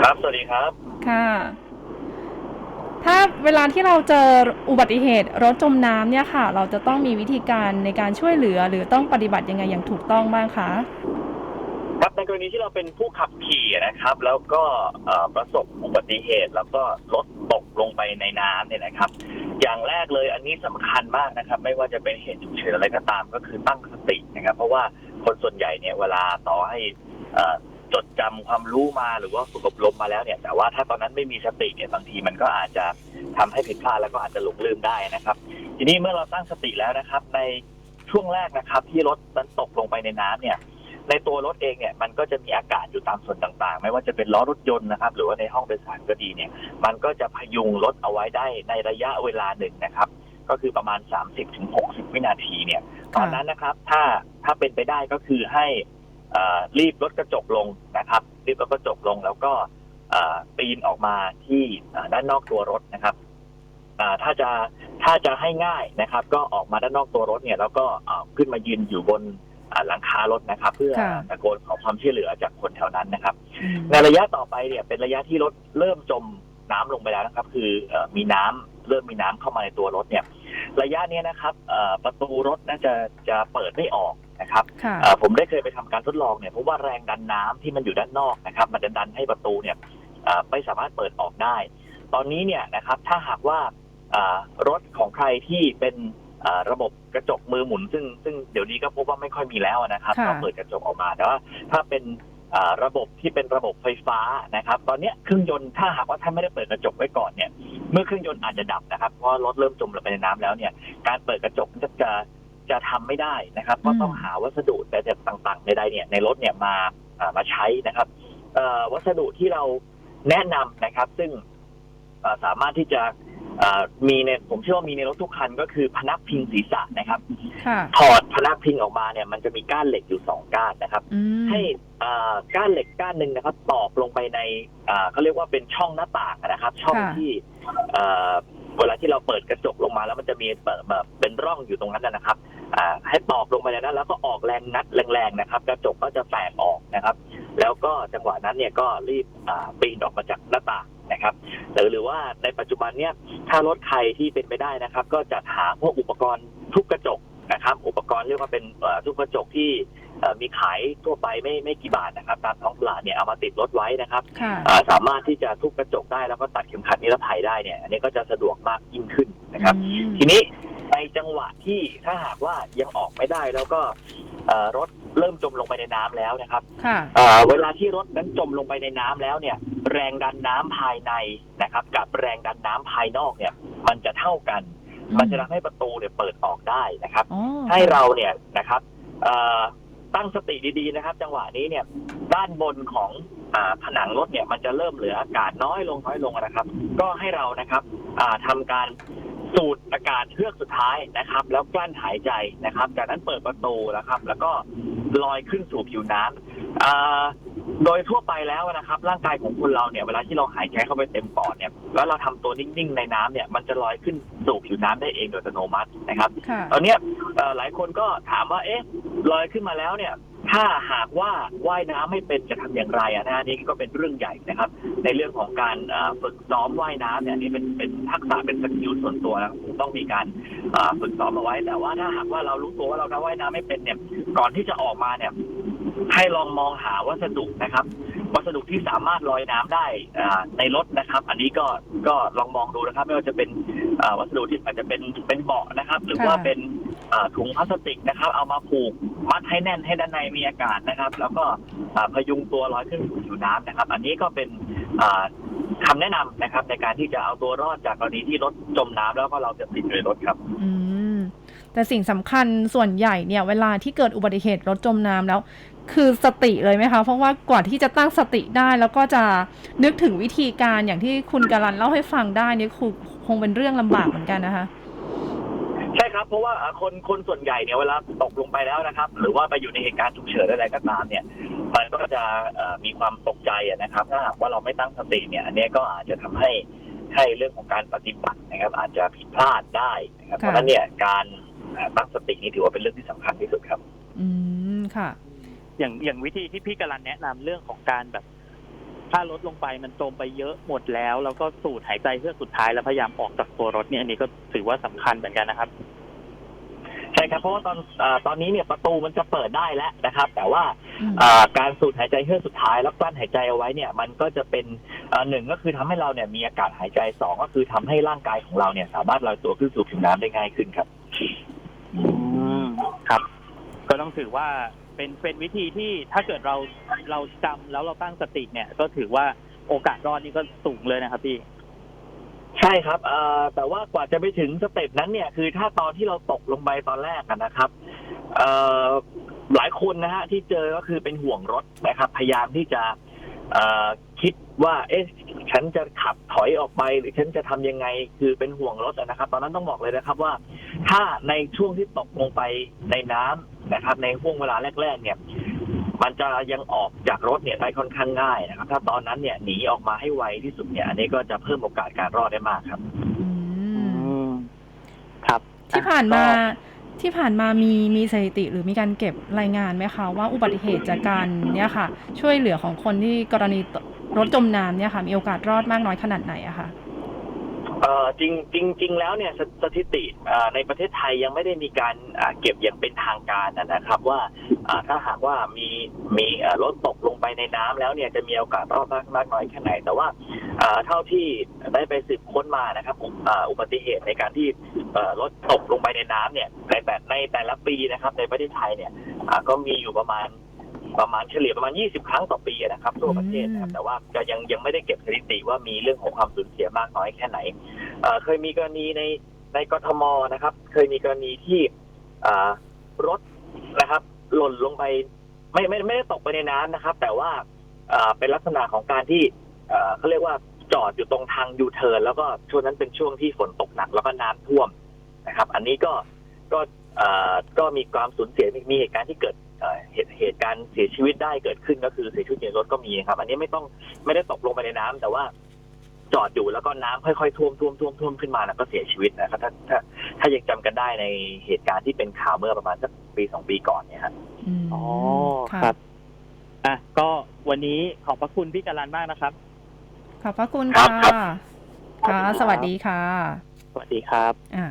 ครับ สวัสดีครับ ค่ะ ถ้าเวลาที่เราเจออุบัติเหตุรถจมน้ำเนี่ยค่ะ เราจะต้องมีวิธีการในการช่วยเหลือ หรือต้องปฏิบัติยังไงอย่างถูกต้องบ้างคะ ครับในกรณีที่เราเป็นผู้ขับขี่นะครับ แล้วก็เอ่อประสบอุบัติเหตุแล้วก็รถตกลงไปในน้ำเนี่ยนะครับ อย่างแรกเลยอันนี้สำคัญมากนะครับ ไม่ว่าจะเป็นเหตุฉุกเฉินอะไรก็ตามก็คือตั้งสตินะครับ เพราะว่าคนส่วนใหญ่เนี่ยเวลาต่อให้เอ่อ จดจำความรู้มาหรือว่าฝึกอบรมมาแล้วเนี่ย แต่ว่าถ้าตอนนั้นไม่มีสติเนี่ยบางทีมันก็อาจจะทำให้ผิดพลาดแล้วก็อาจจะหลงลืมได้นะครับ ทีนี้เมื่อเราตั้งสติแล้วนะครับ ในช่วงแรกนะครับที่รถนั้นตกลงไปในน้ำเนี่ย ในตัวรถเองเนี่ยมันก็จะมีอากาศอยู่ตามส่วนต่างๆ ไม่ว่าจะเป็นล้อรถยนต์นะครับ หรือว่าในห้องโดยสารก็ดีเนี่ย มันก็จะพยุงรถเอาไว้ได้ในระยะเวลาหนึ่งนะครับ ก็คือประมาณ 30-60 วินาทีเนี่ย ตอนนั้นนะครับ ถ้าถ้าเป็นไปได้ก็คือให้ รีบลดกระจกลงนะครับรีบลดกระจกลง แล้วก็เอ่อปีนออกมาที่เอ่อด้านนอกตัวรถนะครับอ่าถ้าจะถ้าจะให้ง่ายนะครับ ก็ออกมาด้านนอกตัวรถเนี่ยแล้วก็เอ่อขึ้นมายืนอยู่บนอ่าหลังคารถนะครับ เพื่อค่ะตะโกนขอความช่วยเหลือจากคนแถวนั้นนะครับอืมในระยะต่อไปเนี่ยเป็นระยะที่รถเริ่มจมน้ำลงไปแล้วนะครับ คือเอ่อมีน้ำเริ่มมีน้ำเข้ามาในตัวรถเนี่ย ระยะเนี้ยนะครับเอ่อประตูรถน่าจะจะเปิดไม่ออก นะครับค่ะเอ่อผมได้เคยไปทำการทดลองเนี่ยเพราะว่าแรงดันน้ำที่มันอยู่ด้านนอกนะครับ มันจะดันให้ประตูเนี่ยเอ่อไม่สามารถเปิดออกได้ ตอนนี้เนี่ยนะครับถ้าหากว่าเอ่อรถของใครที่เป็นเอ่อระบบกระจกมือหมุน ซึ่งซึ่งเดี๋ยวนี้ก็พบว่าไม่ค่อยมีแล้วนะครับค่ะต้องเปิดกระจกออกมาแต่ว่าถ้าเป็นเอ่อระบบที่เป็นระบบไฟฟ้านะครับ ตอนเนี้ยเครื่องยนต์ถ้าหากว่าท่านไม่ได้เปิดกระจกไว้ก่อนเนี่ย เมื่อเครื่องยนต์อาจจะดับนะครับเพราะรถเริ่มจมลงไปในน้ำแล้วเนี่ยการเปิดกระจกจะ จะจะทำไม่ได้นะครับ ก็ต้องหาวัสดุแต่ต่างๆใดๆเนี่ยในรถเนี่ยมาอ่ามาใช้นะครับเอ่อวัสดุที่เราแนะนำนะครับ ซึ่งเอ่อสามารถที่จะเอ่อมีในผมเชื่อว่ามีในรถทุกคันก็คือพนักพิงศีรษะนะครับค่ะถอดพนักพิงออกมาเนี่ย มันจะมีก้านเหล็กอยู่สองก้านนะครับอืมให้อ่าก้านเหล็กก้านหนึ่งนะครับ ตอกลงไปในอ่าเขาเรียกว่าเป็นช่องหน้าต่างนะครับ ช่องค่ะที่เอ่อเวลาที่เราเปิดกระจกลงมาแล้วมันจะมีแบบแบบเป็นร่องอยู่ตรงนั้นนะครับ อ่าให้ตอกลงไปในนั้นแล้วก็ออกแรงงัดแรงๆนะครับ กระจกก็จะแตกออกนะครับ แล้วก็จังหวะนั้นเนี่ยก็รีบอ่าปีนออกมาจากหน้าต่างนะครับหรือหรือว่าในปัจจุบันเนี่ยถ้ารถใครที่เป็นไปได้นะครับ ก็จัดหาพวกอุปกรณ์ทุบกระจกนะครับ อุปกรณ์เรียกว่าเป็นเอ่อทุบกระจกที่เอ่อมีขายทั่วไปไม่ไม่กี่บาทนะครับ ตามท้องตลาดเนี่ยเอามาติดรถไว้นะครับค่ะอ่าสามารถที่จะทุบกระจกได้แล้วก็ตัดเข็มขัดนิรภัยได้เนี่ยอันนี้ก็จะสะดวกมากยิ่งขึ้นนะครับอืมทีนี้ใน จังหวะที่ถ้าหากว่ายังออกไม่ได้แล้วก็เอ่อรถเริ่มจมลงไปในน้ำแล้วนะครับค่ะเอ่อเวลาที่รถนั้นจมลงไปในน้ำแล้วเนี่ย แรงดันน้ำภายในนะครับ กับแรงดันน้ำภายนอกเนี่ย มันจะเท่ากัน มันจะทำให้ประตูเนี่ยเปิดออกได้นะครับอ๋อให้เราเนี่ยนะครับเอ่อตั้งสติดีๆนะครับ จังหวะนี้เนี่ย ด้านบนของอาผนังรถเนี่ย มันจะเริ่มเหลืออากาศน้อยลงน้อยลงนะครับ ก็ให้เรานะครับ อ่าทำการสูดอากาศเฮือกสุดท้ายนะครับ แล้วกลั้นหายใจนะครับ จากนั้นเปิดประตูนะครับ แล้วก็ลอยขึ้นสู่ผิวน้ำอ่าโดยทั่วไปแล้วนะครับ ร่างกายของคนเราเนี่ยเวลาที่เราหายใจเข้าไปเต็มปอดเนี่ยแล้วเราทำตัวนิ่งๆในน้ำเนี่ย มันจะลอยขึ้นสู่ผิวน้ำได้เองโดยอัตโนมัตินะครับค่ะตอนเนี้ยเอ่อหลายคนก็ถามว่าเอ๊ะลอยขึ้นมาแล้วเนี่ย ถ้าหากว่าว่ายน้ำไม่เป็นจะทำอย่างไรอะนะอันนี้ก็เป็นเรื่องใหญ่นะครับ ในเรื่องของการเอ่อฝึกซ้อมว่ายน้ำเนี่ยอันนี่เป็นเป็นทักษะเป็นสกิลส่วนตัวนะคงต้องมีการเอ่อฝึกซ้อมเอาไว้ แต่ว่าถ้าหากว่าเรารู้ตัวว่าเราว่ายน้ำไม่เป็นเนี่ย ก่อนที่จะออกมาเนี่ยให้ลองมองหาวัสดุนะครับ วัสดุที่สามารถลอยน้ำได้อ่าในรถนะครับ อันนี้ก็ก็ลองมองดูนะครับ ไม่ว่าจะเป็นอ่าวัสดุที่อาจจะเป็นเป็นเบาะนะครับ หรือว่าค่ะเป็นอ่า ถุงพลาสติกนะครับ เอามาผูกมัดให้แน่นให้ด้านในมีอากาศนะครับ แล้วก็พยุงตัวลอยขึ้นสู่ผิวน้ำนะครับ อันนี้ก็เป็นอ่าคำแนะนำนะครับ ในการที่จะเอาตัวรอดจากกรณีที่รถจมน้ำแล้วก็เราจะติดอยู่ในรถครับ อืมแต่สิ่งสำคัญส่วนใหญ่เนี่ย เวลาที่เกิดอุบัติเหตุรถจมน้ำแล้ว คือสติเลยไหมคะ เพราะว่ากว่าที่จะตั้งสติได้ แล้วก็จะนึกถึงวิธีการอย่างที่คุณการันเล่าให้ฟังได้นี่คือคงเป็นเรื่องลำบากเหมือนกันนะคะ ใช่ครับ เพราะว่าอ่าคนคนส่วนใหญ่เนี่ยเวลาตกลงไปแล้วนะครับ หรือว่าไปอยู่ในเหตุการณ์ฉุกเฉินอะไรก็ตามเนี่ยมันก็จะเอ่อมีความตกใจอะนะครับ ถ้าหากว่าเราไม่ตั้งสติเนี่ย อันเนี้ยก็อาจจะทำให้ให้เรื่องของการปฏิบัตินะครับ อาจจะผิดพลาดได้นะครับเพค่ะราะฉะนั้นเนี่ยการเอ่อตั้งสตินี่ถือว่าเป็นเรื่องที่สำคัญที่สุดครับ อืมค่ะ อย่างอย่างวิธีที่พี่กำลังแนะนำเรื่องของการแบบ ถ้าลดลงไปมันจมไปเยอะหมดแล้ว แล้วก็สูดหายใจเพื่อกสุดท้ายแล้วพยายามออกจากตัวรถเนี่ยอันนี้ก็ถือว่าสำคัญเหมือนกันนะครับใช่ ครับเพราะว่าตอนอาตอนนี้เนี่ยประตูมันจะเปิดได้แล้วนะครับ แต่ว่าอืมอ่าการสูดหายใจเฮือกสุดท้ายแล้วกลั้นหายใจเอาไว้เนี่ย มันก็จะเป็นอ่าหนึ่งก็คือทำให้เราเนี่ยมีอากาศหายใจสองก็คือทำให้ร่างกายของเราเนี่ย สามารถลอยตัวขึ้นสู่ผิวน้ำได้ง่ายขึ้นครับ อืมครับ ก็ต้องถือว่าเป็นเป็นวิธีที่ถ้าเกิดเราเราจำแล้วเราตั้งสติเนี่ย ก็ถือว่าโอกาสรอดนี่ก็สูงเลยนะครับพี่ ใช่ครับเอ่อแต่ว่ากว่าจะไปถึงสเต็ปนั้นเนี่ย คือถ้าตอนที่เราตกลงไปตอนแรกอะนะครับเอ่อหลายคนนะฮะที่เจอก็คือเป็นห่วงรถนะครับ พยายามที่จะเอ่อคิดว่า เอ๊ะ ฉันจะขับถอยออกไปหรือฉันจะทำยังไง คือเป็นห่วงรถอะนะครับ ตอนนั้นต้องบอกเลยนะครับว่า ถ้าในช่วงที่ตกลงไปในน้ำนะครับ ในห่วงเวลาแรก ๆ เนี่ย มันจะยังออกจากรถเนี่ยได้ค่อนข้างง่ายนะครับ ถ้าตอนนั้นเนี่ยหนีออกมาให้ไวที่สุดเนี่ยอันนี้ก็จะเพิ่มโอกาสการรอดได้มากครับ อืมครับที่ผ่านมาก็ที่ผ่านมามีมีสถิติหรือมีการเก็บรายงานไหมคะ ว่าอุบัติเหตุจากการเนี่ยค่ะ ช่วยเหลือของคนที่กรณีรถจมน้ำเนี่ยค่ะ มีโอกาสรอดมากน้อยขนาดไหนอะคะ เอ่อจริงจริงจริงแล้วเนี่ยสสถิติเอ่อในประเทศไทยยังไม่ได้มีการอ่าเก็บอย่างเป็นทางการนะครับว่าอ่าถ้าหากว่ามีมีเอ่อรถตกลงไปในน้ำแล้วเนี่ยจะมีโอกาสรอดมากมากน้อยแค่ไหน แต่ว่าอ่าเท่าที่ได้ไปสืบค้นมานะครับอ่าอุบัติเหตุในการที่เอ่อรถตกลงไปในน้ำเนี่ยในแต่ในแต่ละปีนะครับในประเทศไทยเนี่ยอ่าก็มีอยู่ประมาณ ประมาณเฉลี่ยประมาณ 20 ครั้งต่อปีนะครับทั่วประเทศนะครับแต่ว่าก็ยังยังไม่ได้เก็บสถิติว่ามีเรื่องของความสูญเสียมากน้อยแค่ไหนเอ่อเคยมีกรณีในในกทมนะครับ เคยมีกรณีที่อ่ารถนะครับ หล่นลงไปไม่ไม่ไม่ได้ตกไปในน้ำนะครับ แต่ว่าเอ่อเป็นลักษณะของการที่เอ่อเขาเรียกว่าจอดอยู่ตรงทางยูเทิร์นแล้วก็ช่วงนั้นเป็นช่วงที่ฝนตกหนักแล้วก็น้ำท่วมนะครับ อันนี้ก็ก็เอ่อก็มีความสูญเสียมีมีเหตุการณ์ที่เกิด เอ่อเหตุเหตุการณ์เสียชีวิตได้เกิดขึ้นก็คือเสียชีวิตในรถก็มีครับ อันนี้ไม่ต้องไม่ได้ตกลงไปในน้ำแต่ว่าจอดอยู่แล้วก็น้ำค่อยๆท่วมท่วมท่วมท่วมขึ้นมาแล้วก็เสียชีวิตนะครับถ้าถ้าถ้ายังจำกันได้ในเหตุการณ์ที่เป็นข่าวเมื่อประมาณสักปีสองปีก่อนเนี่ยครับมอ๋อค่ะครับอะก็วันนี้ขอบพระคุณพี่การันมากนะครับ ขอบพระคุณครัค่ะบครับค่ะ สวัสดีค่ะ สวัสดีครับ อ่า